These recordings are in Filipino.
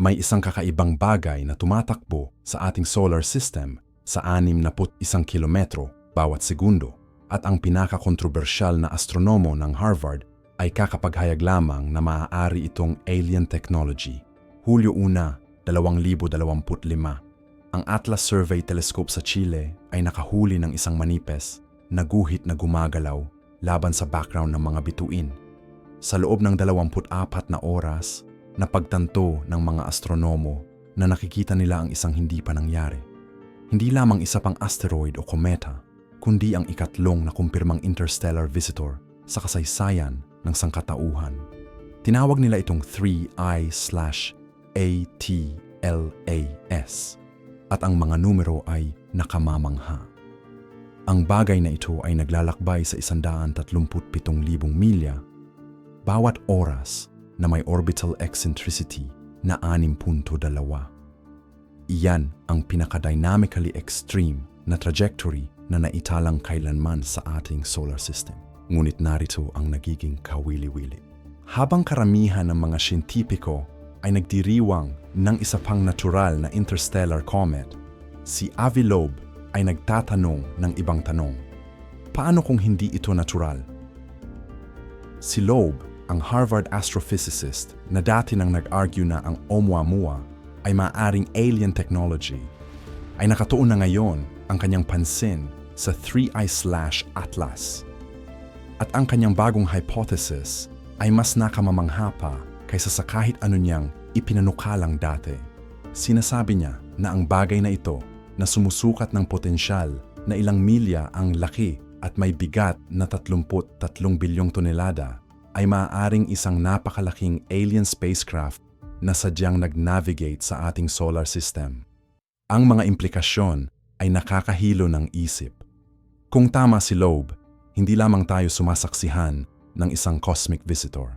May isang kakaibang bagay na tumatakbo sa ating solar system sa 61 kilometro bawat segundo at ang pinakakontrobersyal na astronomo ng Harvard ay kakapaghayag lamang na maaari itong alien technology. Hulyo 1, 2025. Ang Atlas Survey Telescope sa Chile ay nakahuli ng isang manipes na guhit na gumagalaw laban sa background ng mga bituin. Sa loob ng 24 na oras, napagtanto ng mga astronomo na nakikita nila ang isang hindi pa nangyari. Hindi lamang isa pang asteroid o kometa, kundi ang ikatlong na kumpirmang interstellar visitor sa kasaysayan ng sangkatauhan. Tinawag nila itong 3I slash ATLAS at ang mga numero ay nakamamangha. Ang bagay na ito ay naglalakbay sa 137,000 milya bawat oras na may orbital eccentricity na 6.2. Iyan ang pinaka-dynamically extreme na trajectory na naitalang kailanman sa ating solar system. Ngunit narito ang nagiging kawili-wili. Habang karamihan ng mga siyentipiko ay nagdiriwang ng isa pang natural na interstellar comet, si Avi Loeb ay nagtatanong ng ibang tanong. Paano kung hindi ito natural? Si Loeb, ang Harvard astrophysicist na dati nang nag-argue na ang Oumuamua ay maaring alien technology, ay nakatuon na ngayon ang kanyang pansin sa 3I-Atlas. At ang kanyang bagong hypothesis ay mas nakamamangha pa kaysa sa kahit ano niyang ipinanukalang dati. Sinasabi niya na ang bagay na ito na sumusukat ng potensyal na ilang milya ang laki at may bigat na 33 bilyong tonelada ay maaaring isang napakalaking alien spacecraft na sadyang nag-navigate sa ating solar system. Ang mga implikasyon ay nakakahilo ng isip. Kung tama si Loeb, hindi lamang tayo sumasaksihan ng isang cosmic visitor.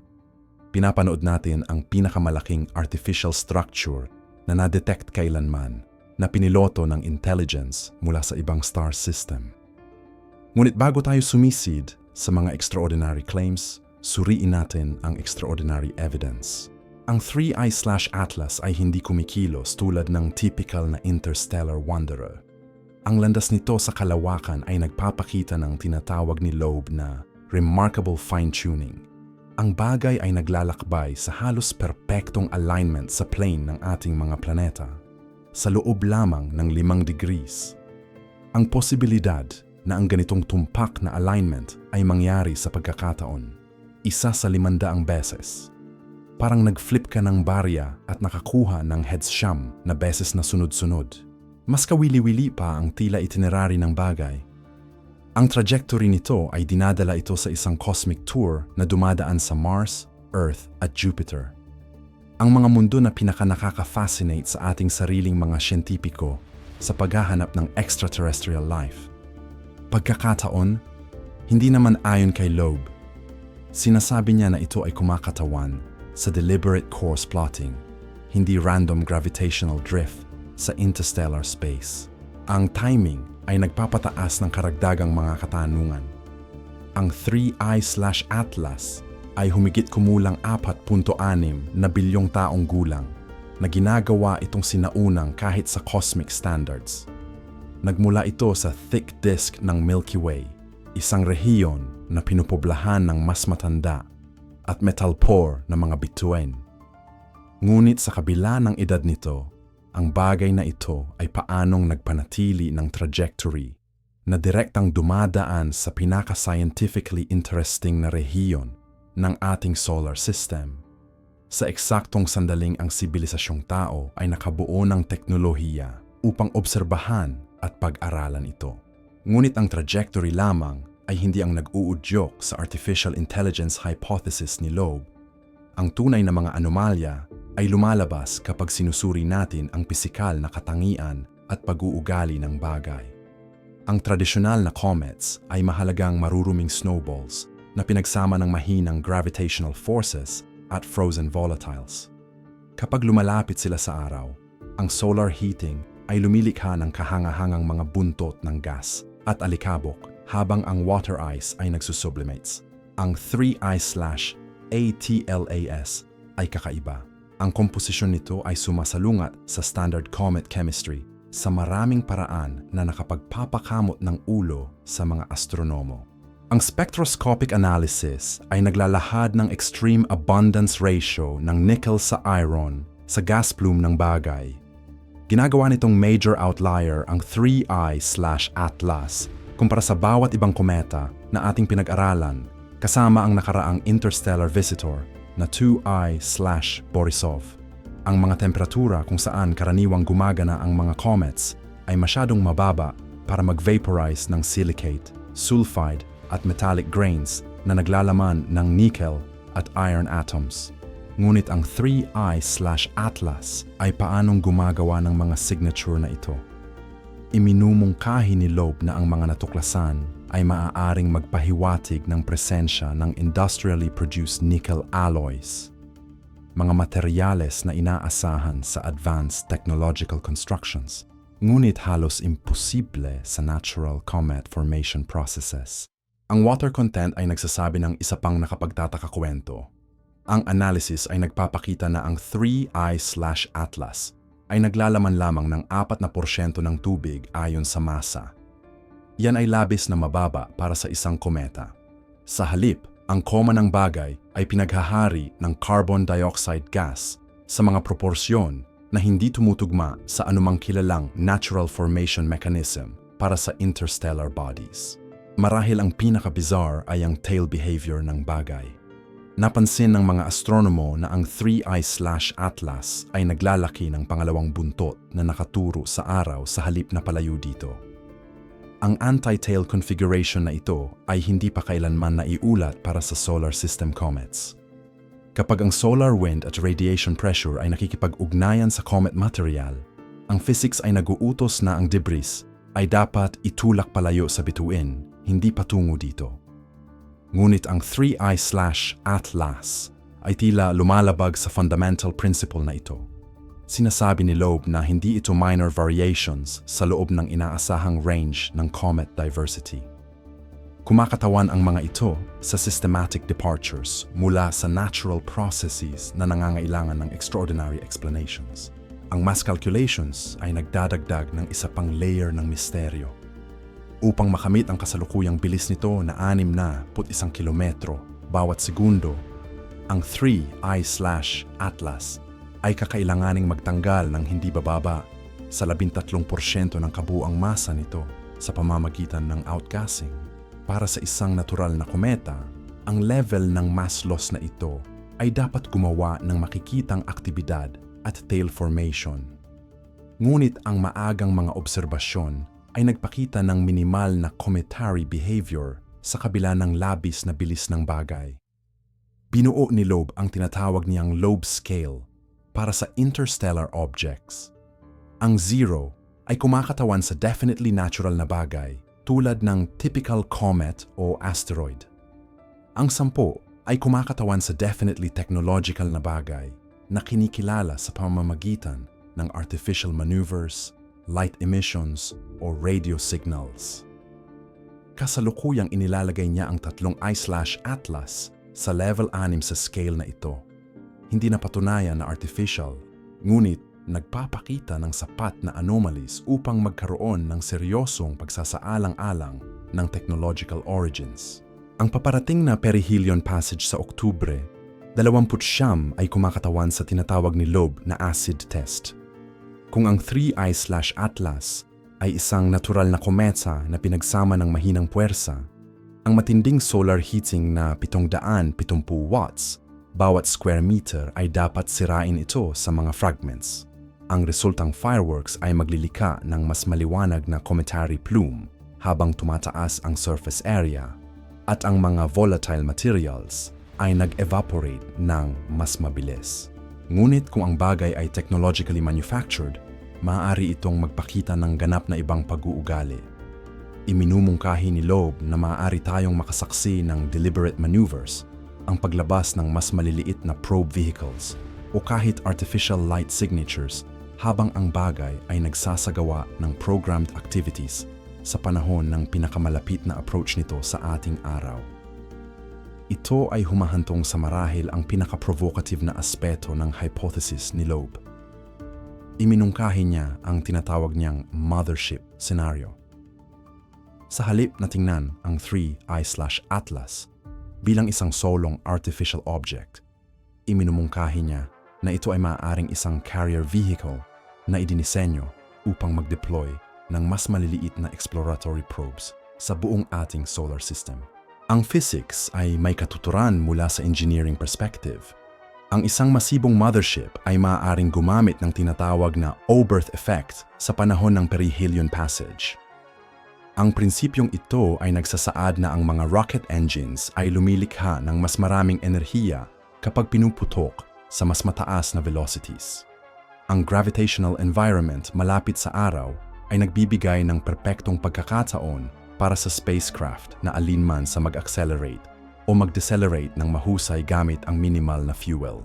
Pinapanood natin ang pinakamalaking artificial structure na na-detect kailanman na piniloto ng intelligence mula sa ibang star system. Ngunit bago tayo sumisid sa mga extraordinary claims, suriin natin ang extraordinary evidence. Ang 3I-Atlas ay hindi kumikilos tulad ng typical na interstellar wanderer. Ang landas nito sa kalawakan ay nagpapakita ng tinatawag ni Loeb na remarkable fine-tuning. Ang bagay ay naglalakbay sa halos perpektong alignment sa plane ng ating mga planeta sa loob lamang ng limang degrees. Ang posibilidad na ang ganitong tumpak na alignment ay mangyari sa pagkakataon, isa sa limandaang beses. Parang nag-flip ka ng barya at nakakuha ng heads siyam na beses na sunod-sunod. Mas kawili-wili pa ang tila itinerary ng bagay. Ang trajectory nito ay dinadala ito sa isang cosmic tour na dumadaan sa Mars, Earth at Jupiter ang mga mundo na pinaka-nakaka-fascinate sa ating sariling mga siyentipiko sa paghahanap ng extraterrestrial life. Pagkakataon, hindi naman ayon kay Loeb. Sinasabi niya na ito ay kumakatawan sa deliberate course plotting, hindi random gravitational drift sa interstellar space. Ang timing ay nagpapataas ng karagdagang mga katanungan. Ang 3I-Atlas ay humigit kumulang 4.6 na bilyong taong gulang na ginagawa itong sinaunang kahit sa cosmic standards. Nagmula ito sa thick disk ng Milky Way, isang rehiyon na pinupoblahan ng mas matanda at metal poor na mga bituin. Ngunit sa kabila ng edad nito, ang bagay na ito ay paanong nagpanatili ng trajectory na direktang dumadaan sa pinaka-scientifically interesting na rehiyon ng ating solar system. Sa eksaktong sandaling ang sibilisasyong tao ay nakabuo ng teknolohiya upang obserbahan at pag-aralan ito. Ngunit ang trajectory lamang ay hindi ang nag-uudyok sa artificial intelligence hypothesis ni Loeb. Ang tunay na mga anomalya ay lumalabas kapag sinusuri natin ang pisikal na katangian at pag-uugali ng bagay. Ang tradisyonal na comets ay mahalagang maruruming snowballs na pinagsama ng mahinang gravitational forces at frozen volatiles. Kapag lumalapit sila sa araw, ang solar heating ay lumilikha ng kahangahangang mga buntot ng gas at alikabok habang ang water ice ay nagsusublimates. Ang 3I-ATLAS ay kakaiba. Ang komposisyon nito ay sumasalungat sa standard comet chemistry sa maraming paraan na nakapagpapakamot ng ulo sa mga astronomo. Ang spectroscopic analysis ay naglalahad ng extreme abundance ratio ng nickel sa iron sa gas plume ng bagay. Ginagawa nitong major outlier ang 3I/Atlas kumpara sa bawat ibang kometa na ating pinag-aralan kasama ang nakaraang interstellar visitor na 2I/Borisov. Ang mga temperatura kung saan karaniwang gumagana ang mga comets ay masyadong mababa para mag-vaporize ng silicate, sulfide at metallic grains na naglalaman ng nickel at iron atoms. Ngunit ang 3I/Atlas ay paanong gumagawa ng mga signature na ito. Iminumungkahi ni Loeb na ang mga natuklasan ay maaaring magpahiwatig ng presensya ng industrially produced nickel alloys, mga materyales na inaasahan sa advanced technological constructions, ngunit halos imposible sa natural comet formation processes. Ang water content ay nagsasabi ng isa pang nakapagtataka kwento. Ang analysis ay nagpapakita na ang 3I/Atlas ay naglalaman lamang ng 4% ng tubig ayon sa masa. Yan ay labis na mababa para sa isang kometa. Sa halip, ang koma ng bagay ay pinaghahari ng carbon dioxide gas sa mga proporsyon na hindi tumutugma sa anumang kilalang natural formation mechanism para sa interstellar bodies. Marahil ang pinaka-bizarre ay ang tail behavior ng bagay. Napansin ng mga astronomo na ang 3I/Atlas ay naglalaki ng pangalawang buntot na nakaturo sa araw sa halip na palayo dito. Ang anti-tail configuration na ito ay hindi pa kailanman naiulat para sa solar system comets. Kapag ang solar wind at radiation pressure ay nakikipag-ugnayan sa comet material, ang physics ay naguutos na ang debris ay dapat itulak palayo sa bituin, hindi patungo dito. Ngunit ang 3I/Atlas ay tila lumalabag sa fundamental principle na ito. Sinasabi ni Loeb na hindi ito minor variations sa loob ng inaasahang range ng comet diversity. Kumakatawan ang mga ito sa systematic departures mula sa natural processes na nangangailangan ng extraordinary explanations. Ang mass calculations ay nagdadagdag ng isa pang layer ng misteryo. Upang makamit ang kasalukuyang bilis nito na 6 na put isang kilometro bawat segundo, ang 3I/Atlas ay kakailanganing magtanggal ng hindi bababa sa 13% ng kabuang masa nito sa pamamagitan ng outgassing. Para sa isang natural na kometa, ang level ng mass loss na ito ay dapat gumawa ng makikitang aktibidad at tail formation. Ngunit ang maagang mga obserbasyon ay nagpakita ng minimal na cometary behavior sa kabila ng labis na bilis ng bagay. Binuo ni Loeb ang tinatawag niyang Loeb scale para sa interstellar objects. Ang zero ay kumakatawan sa definitely natural na bagay tulad ng typical comet o asteroid. Ang sampo ay kumakatawan sa definitely technological na bagay na kinikilala sa pamamagitan ng artificial maneuvers, light emissions, o radio signals. Kasalukuyang inilalagay niya ang tatlong I/Atlas sa level 6 sa scale na ito hindi na patunayan na artificial, ngunit nagpapakita ng sapat na anomalies upang magkaroon ng seryosong pagsasaalang-alang ng technological origins. Ang paparating na perihelion passage sa Oktubre, 20 ay kumakatawan sa tinatawag ni Loeb na acid test. Kung ang 3I/Atlas ay isang natural na kometa na pinagsama ng mahinang puwersa, ang matinding solar heating na 770 watts bawat square meter ay dapat sirain ito sa mga fragments. Ang resultang fireworks ay maglilika ng mas maliwanag na cometary plume habang tumataas ang surface area at ang mga volatile materials ay nag-evaporate ng mas mabilis. Ngunit kung ang bagay ay technologically manufactured, maaari itong magpakita ng ganap na ibang pag-uugali. Iminumungkahi ni Loeb na maaari tayong makasaksi ng deliberate maneuvers ang paglabas ng mas maliliit na probe vehicles o kahit artificial light signatures habang ang bagay ay nagsasagawa ng programmed activities sa panahon ng pinakamalapit na approach nito sa ating araw. ito ay humahantong sa marahil ang pinaka-provocative na aspeto ng hypothesis ni Loeb. Iminungkahi niya ang tinatawag niyang mothership scenario. Sa halip na tingnan ang 3I/Atlas bilang isang solong artificial object, iminumungkahi niya na ito ay maaaring isang carrier vehicle na idinisenyo upang mag-deploy ng mas maliliit na exploratory probes sa buong ating solar system. Ang physics ay may katuturan mula sa engineering perspective. Ang isang masibong mothership ay maaaring gumamit ng tinatawag na O-berth effect sa panahon ng perihelion passage. Ang prinsipyong ito ay nagsasaad na ang mga rocket engines ay lumilikha ng mas maraming enerhiya kapag pinuputok sa mas mataas na velocities. Ang gravitational environment malapit sa araw ay nagbibigay ng perpektong pagkakataon para sa spacecraft na alinman sa mag-accelerate o mag-decelerate ng mahusay gamit ang minimal na fuel.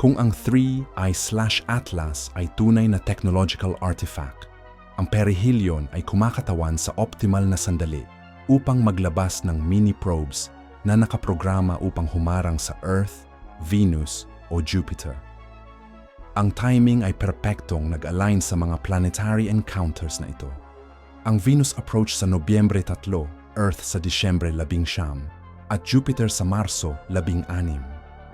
Kung ang 3I/Atlas ay tunay na technological artifact, ang perihelion ay kumakatawan sa optimal na sandali upang maglabas ng mini probes na nakaprograma upang humarang sa Earth, Venus o Jupiter. Ang timing ay perpektong nag-align sa mga planetary encounters na ito. Ang Venus approach sa Nobyembre 3, Earth sa Disyembre 11, at Jupiter sa Marso 16.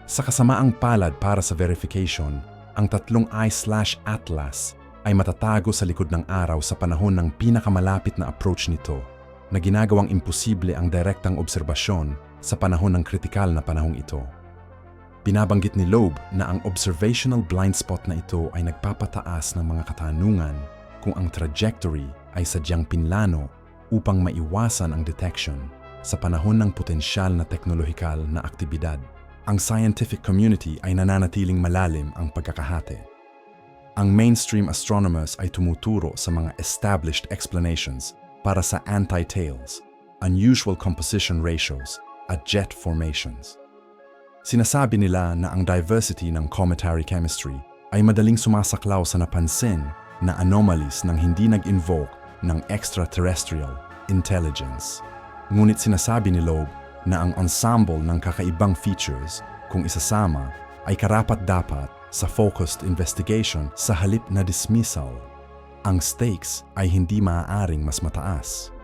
Sa kasamaang palad para sa verification, ang tatlong I/Atlas ay matatago sa likod ng araw sa panahon ng pinakamalapit na approach nito na ginagawang imposible ang direktang obserbasyon sa panahon ng kritikal na panahong ito. Binabanggit ni Loeb na ang observational blind spot na ito ay nagpapataas ng mga katanungan kung ang trajectory ay sadyang pinlano upang maiwasan ang detection sa panahon ng potensyal na teknolohikal na aktibidad. Ang scientific community ay nananatiling malalim ang pagkakahati. Ang mainstream astronomers ay tumuturo sa mga established explanations para sa anti-tails, unusual composition ratios, at jet formations. Sinasabi nila na ang diversity ng cometary chemistry ay madaling sumasaklaw sa napansin na anomalies nang hindi nag-invoke ng extraterrestrial intelligence. Ngunit sinasabi ni Loeb na ang ensemble ng kakaibang features kung isasama ay karapat-dapat sa focused investigation sa halip na dismissal. Ang stakes ay hindi maaaring mas mataas.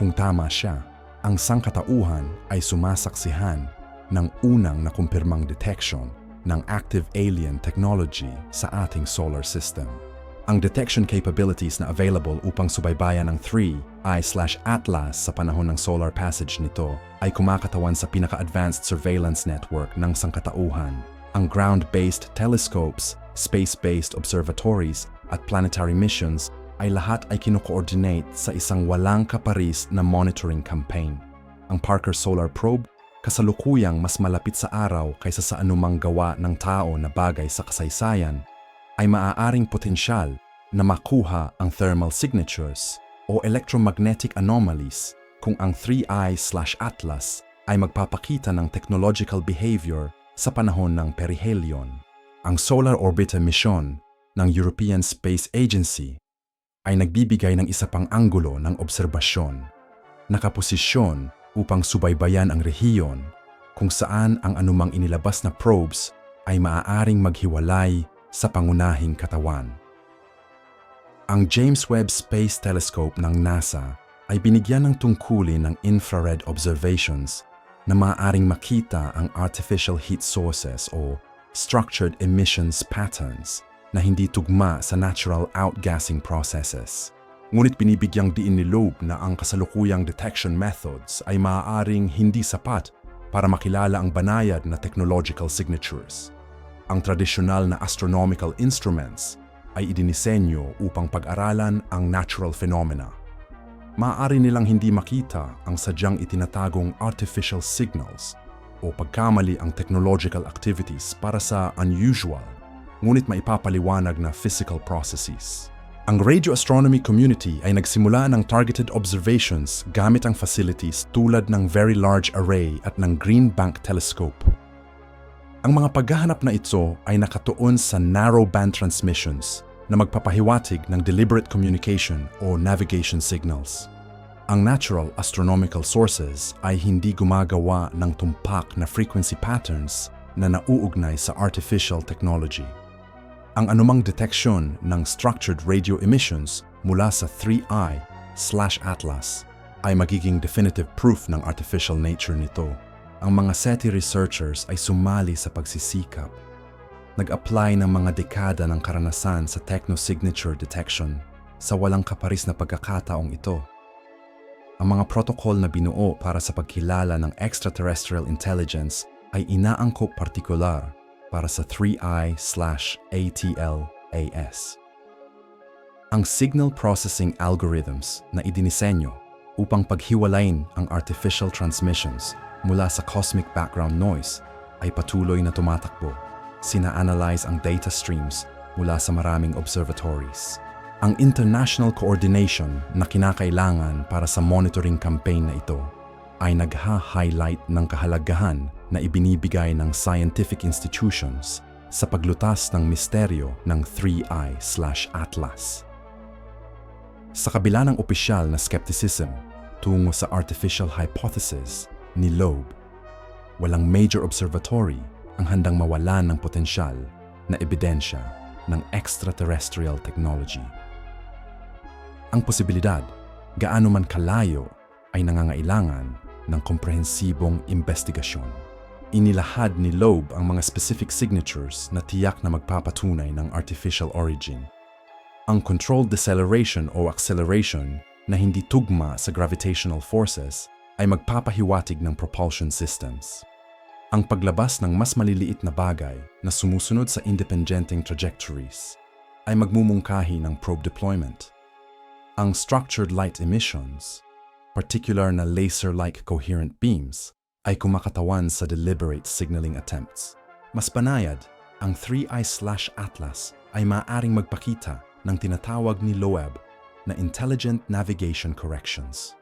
Kung tama siya, ang sangkatauhan ay sumasaksihan ng unang nakumpirmang detection ng active alien technology sa ating solar system ang detection capabilities na available upang subaybayan ang 3I/Atlas sa panahon ng solar passage nito ay kumakatawan sa pinaka-advanced surveillance network ng sangkatauhan. Ang ground-based telescopes, space-based observatories at planetary missions ay lahat ay kino-coordinate sa isang walang kaparis na monitoring campaign. Ang Parker Solar Probe kasalukuyang mas malapit sa araw kaysa sa anumang gawa ng tao na bagay sa kasaysayan ay maaaring potensyal na makuha ang thermal signatures o electromagnetic anomalies kung ang 3I/Atlas ay magpapakita ng technological behavior sa panahon ng perihelion. Ang Solar Orbiter Mission ng European Space Agency ay nagbibigay ng isa pang anggulo ng obserbasyon, nakaposisyon upang subaybayan ang rehiyon kung saan ang anumang inilabas na probes ay maaaring maghiwalay sa pangunahing katawan. Ang James Webb Space Telescope ng NASA ay binigyan ng tungkulin ng infrared observations na maaaring makita ang artificial heat sources o structured emissions patterns na hindi tugma sa natural outgassing processes. Ngunit binibigyang diin ni Loeb na ang kasalukuyang detection methods ay maaaring hindi sapat para makilala ang banayad na technological signatures ang tradisyonal na astronomical instruments ay idinisenyo upang pag-aralan ang natural phenomena. Maaari nilang hindi makita ang sadyang itinatagong artificial signals o pagkamali ang technological activities para sa unusual, ngunit maipapaliwanag na physical processes. Ang radio astronomy community ay nagsimula ng targeted observations gamit ang facilities tulad ng Very Large Array at ng Green Bank Telescope ang mga paghahanap na ito ay nakatuon sa narrowband transmissions na magpapahiwatig ng deliberate communication o navigation signals. Ang natural astronomical sources ay hindi gumagawa ng tumpak na frequency patterns na nauugnay sa artificial technology. Ang anumang deteksyon ng structured radio emissions mula sa 3i slash atlas ay magiging definitive proof ng artificial nature nito. Ang mga SETI researchers ay sumali sa pagsisikap. Nag-apply ng mga dekada ng karanasan sa techno-signature detection sa walang kaparis na pagkakataong ito. Ang mga protocol na binuo para sa pagkilala ng extraterrestrial intelligence ay inaangkop partikular para sa 3i slash ATLAS. Ang signal processing algorithms na idinisenyo upang paghiwalayin ang artificial transmissions mula sa cosmic background noise ay patuloy na tumatakbo. Sina-analyze ang data streams mula sa maraming observatories. Ang international coordination na kinakailangan para sa monitoring campaign na ito ay nagha-highlight ng kahalagahan na ibinibigay ng scientific institutions sa paglutas ng misteryo ng 3i/Atlas. Sa kabila ng opisyal na skepticism tungo sa artificial hypothesis ni Loeb, walang major observatory ang handang mawalan ng potensyal na ebidensya ng extraterrestrial technology. Ang posibilidad, gaano man kalayo, ay nangangailangan ng komprehensibong investigasyon. Inilahad ni Loeb ang mga specific signatures na tiyak na magpapatunay ng artificial origin. Ang controlled deceleration o acceleration na hindi tugma sa gravitational forces ay magpapahiwatig ng propulsion systems. Ang paglabas ng mas maliliit na bagay na sumusunod sa independenteng trajectories ay magmumungkahi ng probe deployment. Ang structured light emissions, particular na laser-like coherent beams, ay kumakatawan sa deliberate signaling attempts. Mas panayad, ang 3i/Atlas ay maaaring magpakita ng tinatawag ni Loeb na Intelligent Navigation Corrections.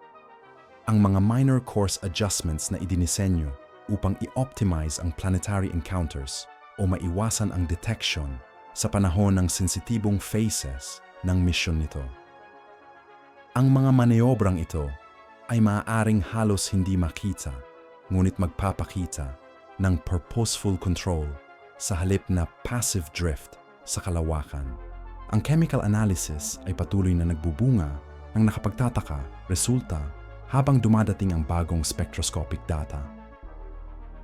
Ang mga minor course adjustments na idinisenyo upang i-optimize ang planetary encounters o maiwasan ang detection sa panahon ng sensitibong phases ng mission nito. Ang mga maneobrang ito ay maaaring halos hindi makita ngunit magpapakita ng purposeful control sa halip na passive drift sa kalawakan. Ang chemical analysis ay patuloy na nagbubunga ng nakapagtataka resulta habang dumadating ang bagong spectroscopic data.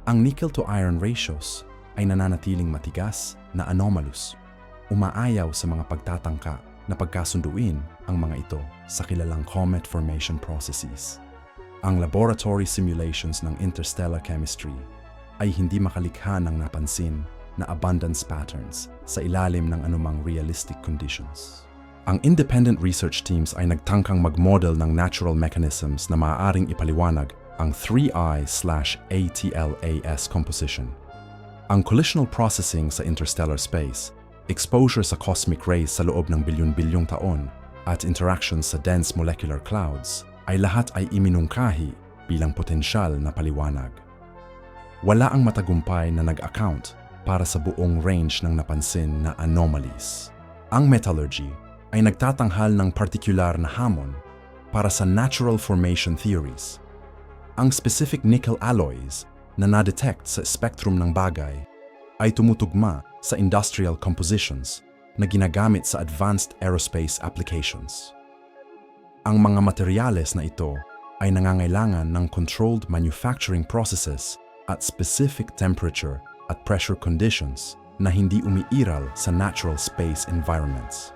Ang nickel to iron ratios ay nananatiling matigas na anomalous, umaayaw sa mga pagtatangka na pagkasunduin ang mga ito sa kilalang comet formation processes. Ang laboratory simulations ng interstellar chemistry ay hindi makalikha ng napansin na abundance patterns sa ilalim ng anumang realistic conditions. Ang independent research teams ay nagtangkang mag-model ng natural mechanisms na maaaring ipaliwanag ang 3i/ATLAS composition. Ang collisional processing sa interstellar space, exposure sa cosmic rays sa loob ng bilyon-bilyong taon, at interactions sa dense molecular clouds ay lahat ay iminungkahi bilang potensyal na paliwanag. Wala ang matagumpay na nag-account para sa buong range ng napansin na anomalies. Ang metallurgy ay nagtatanghal ng partikular na hamon para sa natural formation theories. Ang specific nickel alloys na na-detect sa spectrum ng bagay ay tumutugma sa industrial compositions na ginagamit sa advanced aerospace applications. Ang mga materyales na ito ay nangangailangan ng controlled manufacturing processes at specific temperature at pressure conditions na hindi umiiral sa natural space environments.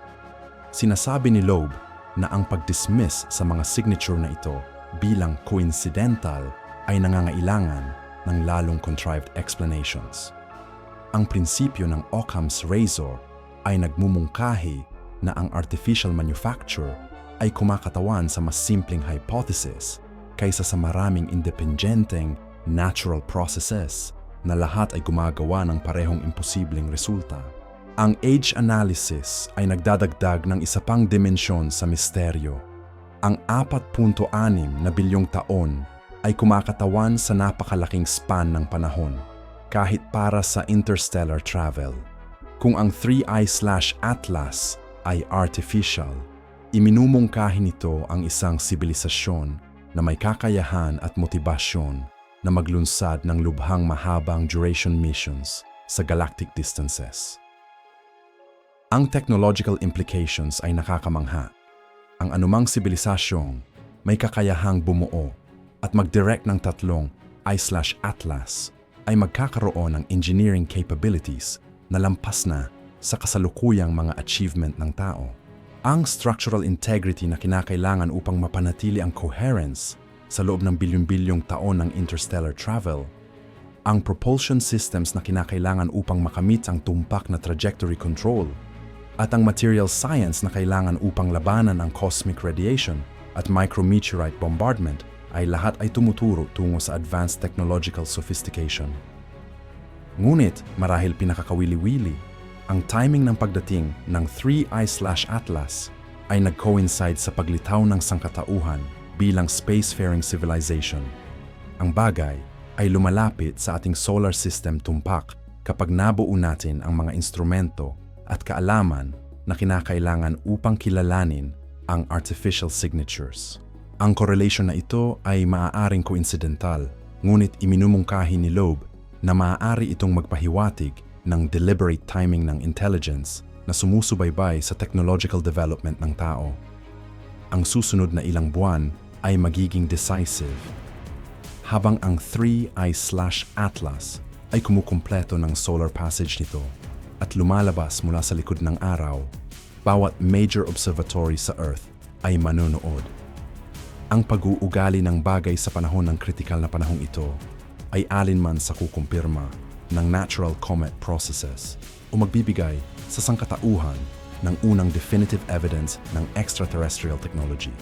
Sinasabi ni Loeb na ang pag-dismiss sa mga signature na ito bilang coincidental ay nangangailangan ng lalong contrived explanations. Ang prinsipyo ng Occam's razor ay nagmumungkahi na ang artificial manufacture ay kumakatawan sa mas simpleng hypothesis kaysa sa maraming independenteng natural processes na lahat ay gumagawa ng parehong imposibleng resulta. Ang age analysis ay nagdadagdag ng isa pang dimensyon sa misteryo. Ang 4.6 na bilyong taon ay kumakatawan sa napakalaking span ng panahon, kahit para sa interstellar travel. Kung ang 3i/Atlas ay artificial, Iminumungkahi nito ang isang sibilisasyon na may kakayahan at motibasyon na maglunsad ng lubhang mahabang duration missions sa galactic distances. Ang technological implications ay nakakamangha. Ang anumang sibilisasyong may kakayahang bumuo at mag-direct ng tatlong I-Atlas ay magkakaroon ng engineering capabilities na lampas na sa kasalukuyang mga achievement ng tao. Ang structural integrity na kinakailangan upang mapanatili ang coherence sa loob ng bilyong-bilyong taon ng interstellar travel, ang propulsion systems na kinakailangan upang makamit ang tumpak na trajectory control, at ang material science na kailangan upang labanan ang cosmic radiation at micrometeorite bombardment ay lahat ay tumuturo tungo sa advanced technological sophistication. Ngunit marahil pinakakawili-wili, ang timing ng pagdating ng 3I-Atlas ay nag-coincide sa paglitaw ng sangkatauhan bilang spacefaring civilization. Ang bagay ay lumalapit sa ating solar system tumpak kapag nabuo natin ang mga instrumento at kaalaman na kinakailangan upang kilalanin ang artificial signatures. Ang correlation na ito ay maaaring coincidental, ngunit iminumungkahi ni Loeb na maaari itong magpahiwatig ng deliberate timing ng intelligence na sumusubaybay sa technological development ng tao. Ang susunod na ilang buwan ay magiging decisive. Habang ang 3I-Atlas ay kumukumpleto ng solar passage nito at lumalabas mula sa likod ng araw, bawat major observatory sa Earth ay manonood. Ang pag-uugali ng bagay sa panahon ng kritikal na panahong ito ay alinman sa kukumpirma ng natural comet processes o magbibigay sa sangkatauhan ng unang definitive evidence ng extraterrestrial technology.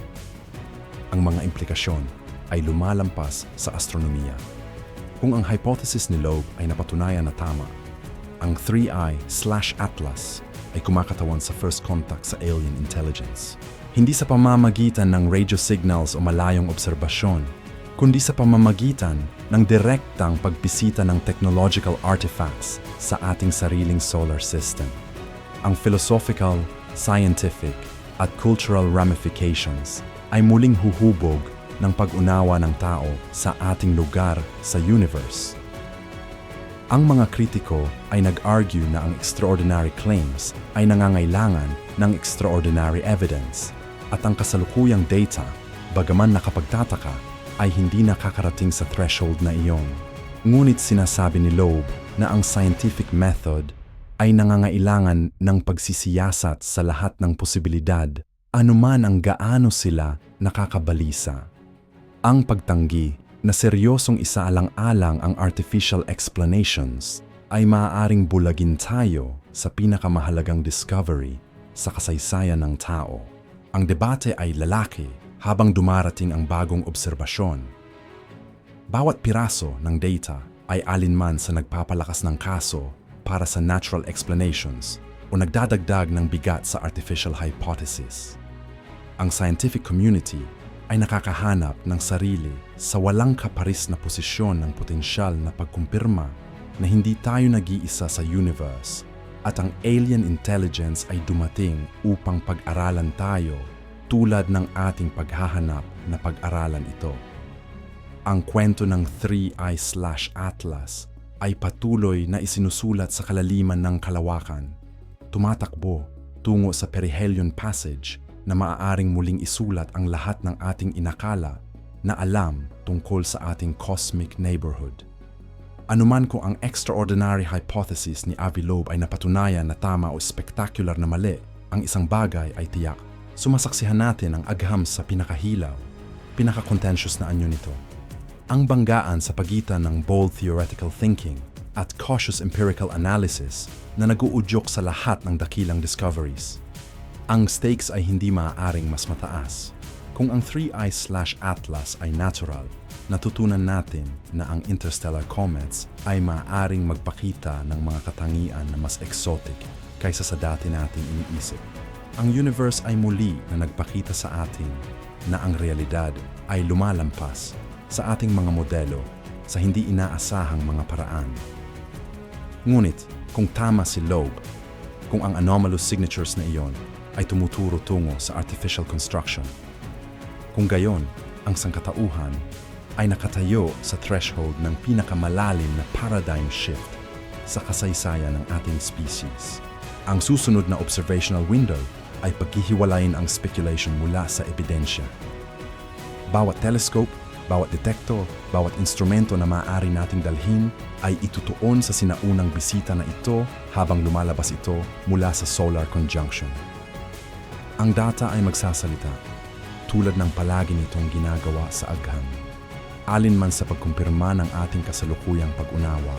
Ang mga implikasyon ay lumalampas sa astronomiya. Kung ang hypothesis ni Loeb ay napatunayan na tama, ang 3I-Atlas ay kumakatawan sa first contact sa alien intelligence. Hindi sa pamamagitan ng radio signals o malayong obserbasyon, kundi sa pamamagitan ng direktang pagbisita ng technological artifacts sa ating sariling solar system. Ang philosophical, scientific, at cultural ramifications ay muling huhubog ng pag-unawa ng tao sa ating lugar sa universe. Ang mga kritiko ay nag-argue na ang extraordinary claims ay nangangailangan ng extraordinary evidence at ang kasalukuyang data, bagaman nakapagtataka, ay hindi nakakarating sa threshold na iyon. Ngunit sinasabi ni Loeb na ang scientific method ay nangangailangan ng pagsisiyasat sa lahat ng posibilidad anuman ang gaano sila nakakabalisa. Ang pagtanggi na seryosong isaalang-alang ang artificial explanations ay maaaring bulagin tayo sa pinakamahalagang discovery sa kasaysayan ng tao. Ang debate ay lalaki habang dumarating ang bagong obserbasyon. Bawat piraso ng data ay alinman sa nagpapalakas ng kaso para sa natural explanations o nagdadagdag ng bigat sa artificial hypothesis. Ang scientific community ay nakakahanap ng sarili sa walang kaparis na posisyon ng potensyal na pagkumpirma na hindi tayo nag-iisa sa universe at ang alien intelligence ay dumating upang pag-aralan tayo tulad ng ating paghahanap na pag-aralan ito. Ang kwento ng 3I-Atlas ay patuloy na isinusulat sa kalaliman ng kalawakan, tumatakbo tungo sa perihelion passage na maaaring muling isulat ang lahat ng ating inakala na alam tungkol sa ating cosmic neighborhood. Anuman kung ang extraordinary hypothesis ni Avi Loeb ay napatunayan na tama o spectacular na mali, ang isang bagay ay tiyak sumasaksihan natin ang agham sa pinakahilaw, pinaka-contentious na anyo nito. Ang banggaan sa pagitan ng bold theoretical thinking at cautious empirical analysis na naguudyok sa lahat ng dakilang discoveries. Ang stakes ay hindi maaaring mas mataas. Kung ang 3I-Atlas ay natural, natutunan natin na ang interstellar comets ay maaaring magpakita ng mga katangian na mas exotic kaysa sa dati nating iniisip. Ang universe ay muli na nagpakita sa atin na ang realidad ay lumalampas sa ating mga modelo sa hindi inaasahang mga paraan. Ngunit kung tama si Loeb, kung ang anomalous signatures na iyon ay tumuturo tungo sa artificial construction. Kung gayon, ang sangkatauhan ay nakatayo sa threshold ng pinakamalalim na paradigm shift sa kasaysayan ng ating species. Ang susunod na observational window ay paghihiwalayin ang speculation mula sa ebidensya. Bawat telescope, bawat detektor, bawat instrumento na maaari nating dalhin ay itutuon sa sinaunang bisita na ito habang lumalabas ito mula sa solar conjunction. Ang data ay magsasalita, tulad ng palagi nitong ginagawa sa agham. Alin man sa pagkumpirma ng ating kasalukuyang pag-unawa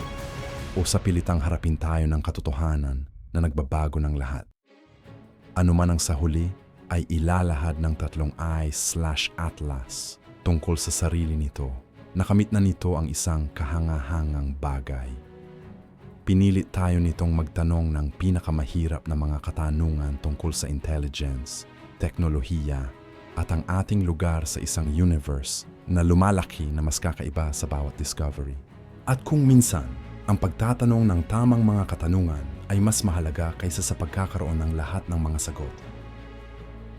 o sa pilitang harapin tayo ng katotohanan na nagbabago ng lahat. Ano man ang sa huli ay ilalahad ng tatlong I slash atlas tungkol sa sarili nito. Nakamit na nito ang isang kahangahangang bagay. Pinilit tayo nitong magtanong ng pinakamahirap na mga katanungan tungkol sa intelligence, teknolohiya, at ang ating lugar sa isang universe na lumalaki na mas kakaiba sa bawat discovery. At kung minsan, ang pagtatanong ng tamang mga katanungan ay mas mahalaga kaysa sa pagkakaroon ng lahat ng mga sagot.